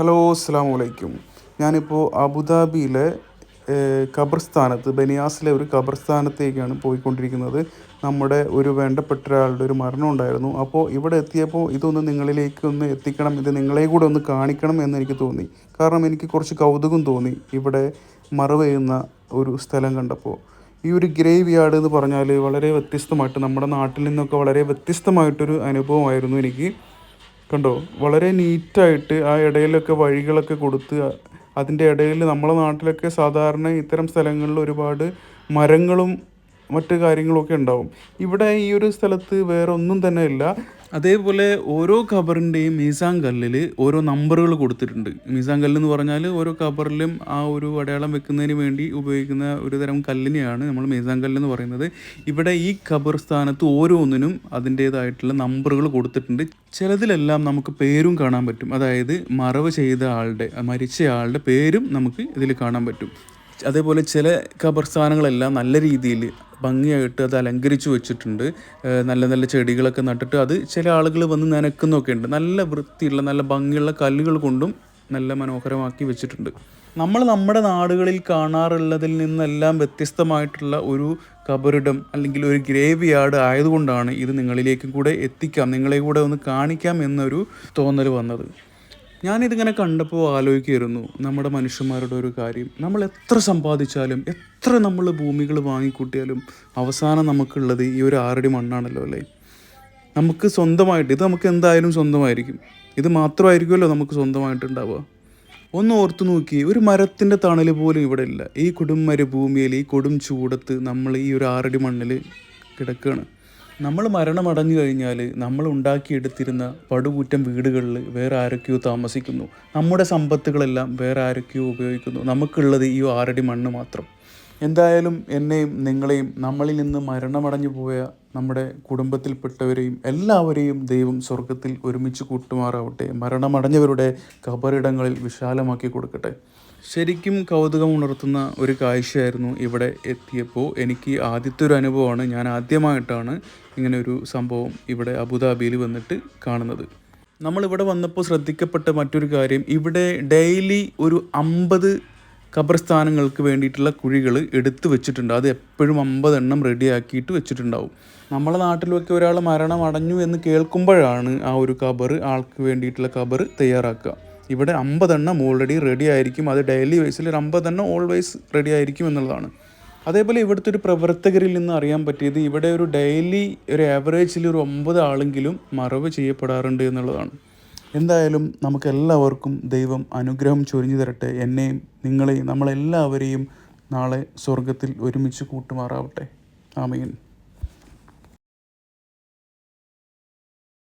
Hello അസ്സാം വലൈക്കും ഞാനിപ്പോൾ അബുദാബിയിലെ ഖബർസ്ഥാനത്ത് ബനിയാസിലെ ഒരു ഖബർസ്ഥാനത്തേക്കാണ് പോയിക്കൊണ്ടിരിക്കുന്നത്. നമ്മുടെ ഒരു വേണ്ടപ്പെട്ട ഒരാളുടെ ഒരു മരണം ഉണ്ടായിരുന്നു. അപ്പോൾ ഇവിടെ എത്തിയപ്പോൾ ഇതൊന്ന് നിങ്ങളിലേക്ക് ഒന്ന് എത്തിക്കണം ഇത് നിങ്ങളെ കൂടെ ഒന്ന് കാണിക്കണം എന്ന് എനിക്ക് തോന്നി. കാരണം എനിക്ക് കുറച്ച് കൗതുകം തോന്നി ഇവിടെ മറവെയ്യുന്ന ഒരു സ്ഥലം കണ്ടപ്പോൾ ഈ ഒരു ഗ്രേവ് യാർഡ് എന്ന് പറഞ്ഞാൽ വളരെ വ്യത്യസ്തമായിട്ട് നമ്മുടെ നാട്ടിൽ നിന്നൊക്കെ വളരെ വ്യത്യസ്തമായിട്ടൊരു അനുഭവമായിരുന്നു എനിക്ക്. കണ്ടോ? വളരെ നീറ്റായിട്ട് ആ ഇടയിലൊക്കെ വഴികളൊക്കെ കൊടുത്ത് അതിന്റെ ഇടയിൽ നമ്മളെ നാട്ടിലൊക്കെ സാധാരണ ഇത്തരം സ്ഥലങ്ങളിൽ ഒരുപാട് മരങ്ങളും മറ്റു കാര്യങ്ങളൊക്കെ ഉണ്ടാവും. ഇവിടെ ഈ ഒരു സ്ഥലത്ത് വേറെ ഒന്നും തന്നെ ഇല്ല. അതേപോലെ ഓരോ ഖബറിന്റെയും മീസാം കല്ലിൽ ഓരോ നമ്പറുകൾ കൊടുത്തിട്ടുണ്ട്. മീസാം കല്ല് എന്ന് പറഞ്ഞാൽ ഓരോ ഖബറിലും ആ ഒരു അടയാളം വെക്കുന്നതിന് വേണ്ടി ഉപയോഗിക്കുന്ന ഒരു തരം കല്ലിനെയാണ് നമ്മൾ മീസാം കല്ല് എന്ന് പറയുന്നത്. ഇവിടെ ഈ ഖബർ സ്ഥാനത്ത് ഓരോന്നിനും അതിന്റേതായിട്ടുള്ള നമ്പറുകൾ കൊടുത്തിട്ടുണ്ട്. ചിലതിലെല്ലാം നമുക്ക് പേരും കാണാൻ പറ്റും. അതായത് മറവ് ചെയ്ത ആളുടെ മരിച്ച ആളുടെ പേരും നമുക്ക് ഇതിൽ കാണാൻ പറ്റും. അതേപോലെ ചില ഖബർസ്ഥാനങ്ങളെല്ലാം നല്ല രീതിയിൽ ഭംഗിയായിട്ട് അത് അലങ്കരിച്ചു വെച്ചിട്ടുണ്ട്. നല്ല നല്ല ചെടികളൊക്കെ നട്ടിട്ട് അത് ചില ആളുകൾ വന്ന് നനക്കുന്നൊക്കെ ഉണ്ട്. നല്ല വൃത്തിയുള്ള നല്ല ഭംഗിയുള്ള കല്ലുകൾ കൊണ്ടും നല്ല മനോഹരമാക്കി വെച്ചിട്ടുണ്ട്. നമ്മൾ നമ്മുടെ നാടുകളിൽ കാണാറുള്ളതിൽ നിന്നെല്ലാം വ്യത്യസ്തമായിട്ടുള്ള ഒരു കബറിടം അല്ലെങ്കിൽ ഒരു ഗ്രേവ് യാർഡ് ആയതുകൊണ്ടാണ് ഇത് നിങ്ങളിലേക്കും കൂടെ എത്തിക്കാം. നിങ്ങളെ കൂടെ ഒന്ന് കാണിക്കാം എന്നൊരു തോന്നൽ വന്നത്. ഞാനിതിങ്ങനെ കണ്ടപ്പോൾ ആലോചിക്കുമായിരുന്നു നമ്മുടെ മനുഷ്യന്മാരുടെ ഒരു കാര്യം. നമ്മൾ എത്ര സമ്പാദിച്ചാലും എത്ര നമ്മൾ ഭൂമികൾ വാങ്ങിക്കൂട്ടിയാലും അവസാനം നമുക്കുള്ളത് ഈ ഒരു ആറടി മണ്ണാണല്ലോ അല്ലേ? നമുക്ക് സ്വന്തമായിട്ട് ഇത് നമുക്ക് എന്തായാലും സ്വന്തമായിരിക്കും. ഇത് മാത്രമായിരിക്കുമല്ലോ നമുക്ക് സ്വന്തമായിട്ടുണ്ടാവുക. ഒന്ന് ഓർത്തു നോക്കി ഒരു മരത്തിന്റെ തണൽ പോലും ഇവിടെ ഇല്ല. ഈ കൊടും മരുഭൂമിയിൽ ഈ കൊടും ചൂടത്ത് നമ്മൾ ഈ ഒരു ആറടി മണ്ണിൽ കിടക്കുകയാണ്. നമ്മൾ മരണമടഞ്ഞു കഴിഞ്ഞാൽ നമ്മൾ ഉണ്ടാക്കിയെടുത്തിരുന്ന പടുകൂറ്റം വീടുകളിൽ വേറെ ആരൊക്കെയോ താമസിക്കുന്നു. നമ്മുടെ സമ്പത്തുകളെല്ലാം വേറെ ആരൊക്കെയോ ഉപയോഗിക്കുന്നു. നമുക്കുള്ളത് ഈ ആറടി മണ്ണ് മാത്രം. എന്തായാലും എന്നെയും നിങ്ങളെയും നമ്മളിൽ നിന്ന് മരണമടഞ്ഞു പോയ നമ്മുടെ കുടുംബത്തിൽപ്പെട്ടവരെയും എല്ലാവരെയും ദൈവം സ്വർഗത്തിൽ ഒരുമിച്ച് കൂട്ടുമാറാവട്ടെ. മരണമടഞ്ഞവരുടെ കബറിടങ്ങളിൽ വിശാലമാക്കി കൊടുക്കട്ടെ. ശരിക്കും കൗതുകം ഉണർത്തുന്ന ഒരു കാഴ്ചയായിരുന്നു ഇവിടെ എത്തിയപ്പോൾ. എനിക്ക് ആദ്യത്തെ ഒരു അനുഭവമാണ്. ഞാൻ ആദ്യമായിട്ടാണ് ഇങ്ങനെ ഒരു സംഭവം ഇവിടെ അബുദാബിയിൽ വന്നിട്ട് കാണുന്നത്. നമ്മളിവിടെ വന്നപ്പോൾ ശ്രദ്ധിക്കപ്പെട്ട മറ്റൊരു കാര്യം ഇവിടെ ഡെയിലി ഒരു അമ്പത് ഖബർസ്ഥാനങ്ങൾക്ക് വേണ്ടിയിട്ടുള്ള കുഴികൾ എടുത്തു വെച്ചിട്ടുണ്ട്. അത് എപ്പോഴും അമ്പതെണ്ണം റെഡിയാക്കിയിട്ട് വെച്ചിട്ടുണ്ടാവും. നമ്മളെ നാട്ടിലൊക്കെ ഒരാൾ മരണം അടഞ്ഞു എന്ന് കേൾക്കുമ്പോഴാണ് ആ ഒരു ഖബർ ആൾക്ക് വേണ്ടിയിട്ടുള്ള ഖബർ തയ്യാറാക്കുക. ഇവിടെ അമ്പതെണ്ണം ഓൾറെഡി റെഡി ആയിരിക്കും. അത് ഡെയിലി വൈസിൽ ഒരു അമ്പതെണ്ണം ഓൾവേസ് റെഡി ആയിരിക്കും എന്നുള്ളതാണ്. അതേപോലെ ഇവിടുത്തെ ഒരു പ്രവർത്തകരിൽ നിന്ന് അറിയാൻ പറ്റിയത് ഇവിടെ ഒരു ഡെയിലി ഒരു ആവറേജിൽ ഒരു ഒമ്പത് ആളെങ്കിലും മറവ് ചെയ്യപ്പെടാറുണ്ട് എന്നുള്ളതാണ്. എന്തായാലും നമുക്ക് എല്ലാവർക്കും ദൈവം അനുഗ്രഹം ചൊരിഞ്ഞു തരട്ടെ. എന്നെയും നിങ്ങളെയും നമ്മളെല്ലാവരെയും നാളെ സ്വർഗത്തിൽ ഒരുമിച്ച് കൂട്ടുമാറാവട്ടെ. ആമീൻ.